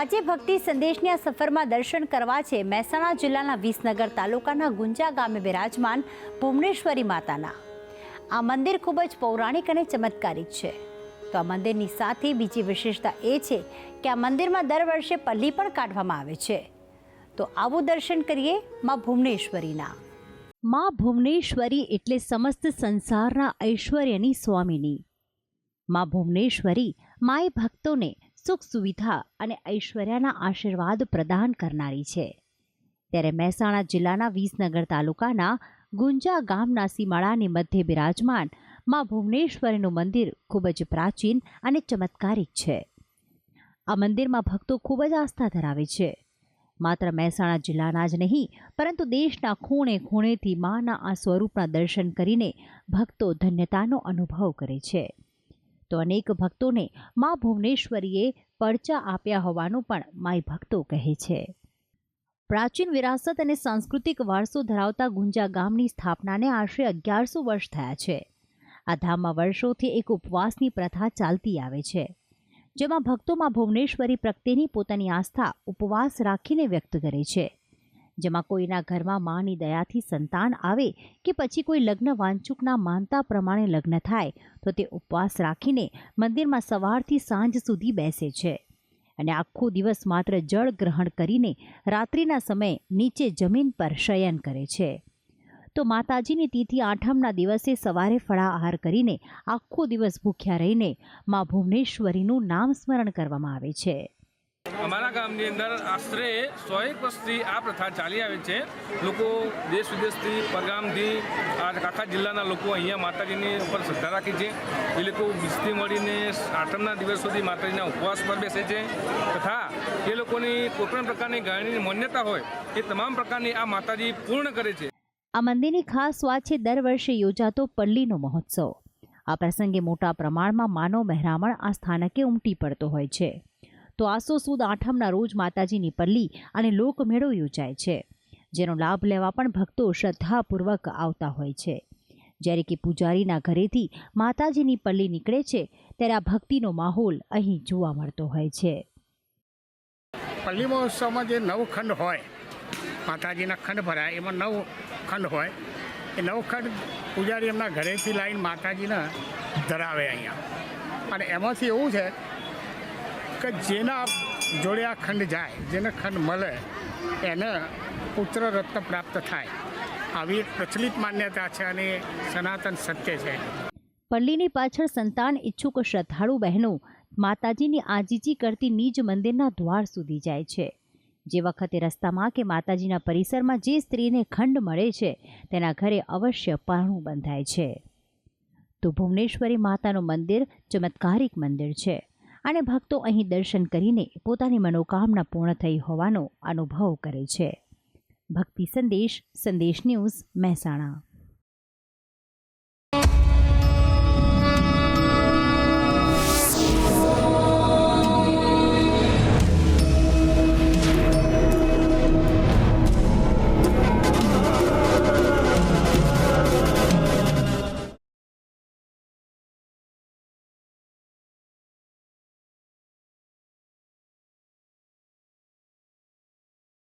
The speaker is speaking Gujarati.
આજે ભક્તિ સંદેશની આ સફરમાં દર્શન કરવા છે. મહેસાણા જિલ્લાના વિસનગર તાલુકાના ગુંજા ગામે બિરાજમાન ભુવનેશ્વરી માતાના. આ મંદિર ખૂબ જ પૌરાણિક અને ચમત્કારિક છે. તો આ મંદિરની સાથે બીજી વિશેષતા એ છે કે આ મંદિરમાં દર વર્ષે પલ્લી પણ કાઢવામાં આવે છે. તો આવું દર્શન કરીએ માં ભુવનેશ્વરીના. માં ભુવનેશ્વરી એટલે સમસ્ત સંસારના ઐશ્વર્યની સ્વામીની. માં ભુવનેશ્વરી માય ભક્તોને સુખ સુવિધા અને ઐશ્વર્યના આશીર્વાદ પ્રદાન કરનારી છે. ત્યારે મહેસાણા જિલ્લાના વિસનગર તાલુકાના ગુંજા ગામના સીમાળાની મધ્ય બિરાજમાનમાં ભુવનેશ્વરીનું મંદિર ખૂબ જ પ્રાચીન અને ચમત્કારિક છે. આ મંદિરમાં ભક્તો ખૂબ જ આસ્થા ધરાવે છે. માત્ર મહેસાણા જિલ્લાના જ નહીં, પરંતુ દેશના ખૂણે ખૂણેથી માના આ સ્વરૂપના દર્શન કરીને ભક્તો ધન્યતાનો અનુભવ કરે છે. તો અનેક ભક્તોને મા ભુવનેશ્વરીએ પડચા આપ્યા હોવાનું પણ માય ભક્તો કહે છે. પ્રાચીન વિરાસત અને સાંસ્કૃતિક વારસો ધરાવતા ગુંજા ગામની સ્થાપનાને આશરે અગિયારસો વર્ષ થયા છે. આ ધામમાં વર્ષોથી એક ઉપવાસની પ્રથા ચાલતી આવે છે, જેમાં ભક્તોમાં ભુવનેશ્વરી પ્રત્યેની પોતાની આસ્થા ઉપવાસ રાખીને વ્યક્ત કરે છે. જેમાં કોઈના ઘરમાં માની દયાથી સંતાન આવે કે પછી કોઈ લગ્ન વાંચુકના માનતા પ્રમાણે લગ્ન થાય, તો તે ઉપવાસ રાખીને મંદિરમાં સવારથી સાંજ સુધી બેસે છે. અને આખો દિવસ માત્ર જળ ગ્રહણ કરીને રાત્રિના સમયે નીચે જમીન પર શયન કરે છે. તો માતાજીની તિથિ આઠમના દિવસે સવારે ફળાહાર કરીને આખો દિવસ ભૂખ્યા રહીને મા ભુવનેશ્વરીનું નામ સ્મરણ કરવામાં આવે છે. અમારા ગામની અંદર આશરે સો એક વર્ષથી આ પ્રથા ચાલી આવે છે. લોકો દેશ વિદેશથી પરગામથી આ આખા જિલ્લાના લોકો અહીંયા માતાજીની ઉપર શ્રદ્ધા રાખે છે. એ લોકો બીજથી મળીને આઠમના દિવસ સુધી માતાજીના ઉપવાસ પર બેસે છે. તથા એ લોકોની કોઈપણ પ્રકારની ગાયની માન્યતા હોય એ તમામ પ્રકારની આ માતાજી પૂર્ણ કરે છે. આ મંદિરની ખાસ વાત છે, દર વર્ષે યોજાતો પલ્લીનો મહોત્સવ. આ પ્રસંગે મોટા પ્રમાણમાં માનવ મહેરામણ આ સ્થાનકે ઉમટી પડતો હોય છે. તો આસો સુદ આઠમના રોજ માતાજીની પલ્લી અને લોકમેળો યોજાય છે, જેનો લાભ લેવા પણ ભક્તો શ્રદ્ધાપૂર્વક આવતા હોય છે. જ્યારે કે પૂજારીના ઘરેથી માતાજીની પલ્લી નીકળે છે, ત્યારે આ ભક્તિનો માહોલ અહીં જોવા મળતો હોય છે. પલ્લી મહોત્સવમાં જે નવ ખંડ હોય, માતાજીના ખંડ ભરાય, એમાં નવ ખંડ હોય, એ નવ ખંડ પૂજારી એમના ઘરેથી લાવીને માતાજીને ધરાવે અહીંયા. અને એમાંથી એવું છે કે જેના જોડે આ ખંડ જાય, જેને ખંડ મળે, એને પુત્ર રત્ન પ્રાપ્ત થાય. આવી એક પ્રચલિત માન્યતા છે અને સનાતન સત્ય છે. પલ્લીની પાછળ સંતાન ઈચ્છુક શ્રદ્ધાળુ બહેનો માતાજીની આજીજી કરતી નિજ મંદિરના દ્વાર સુધી જાય છે. જે વખતે રસ્તામાં કે માતાજીના પરિસરમાં જે સ્ત્રીને ખંડ મળે છે, તેના ઘરે અવશ્ય પારણું બંધાય છે. તો ભુવનેશ્વરી માતાનું મંદિર ચમત્કારિક મંદિર છે. અને ભક્તો અહીં દર્શન કરીને પોતાની મનોકામના પૂર્ણ થઈ હોવાનો અનુભવ કરે છે. ભક્તિ સંદેશ સંદેશ ન્યૂઝ મહેસાણા.